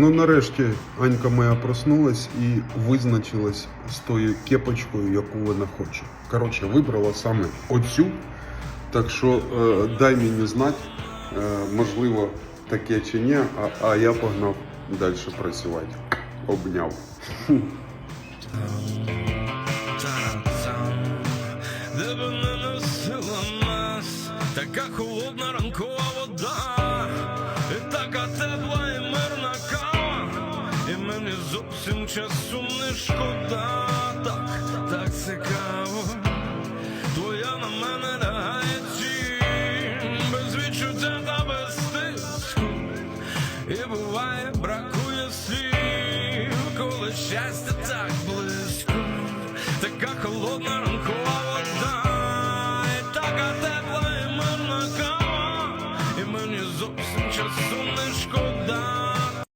Ну нарешті Анька моя проснулась і визначилась з тою кепочкою, яку вона хоче. Коротше, вибрала саме оцю. Так що е, дай мені знати, е, можливо, таке чи ні, а, а я погнав далі працювати. Обняв. Така холодна ранкова вода, і така тепла мені зовсім часу не шкода, так, так цікаво, твоя на мене лягає тінь без відчуття та без тиску, і буває, бракує слів, коли щастя так близько, така холодна ранкова вода, і така тепла і мирна кава, і мені зовсім часу не шкода.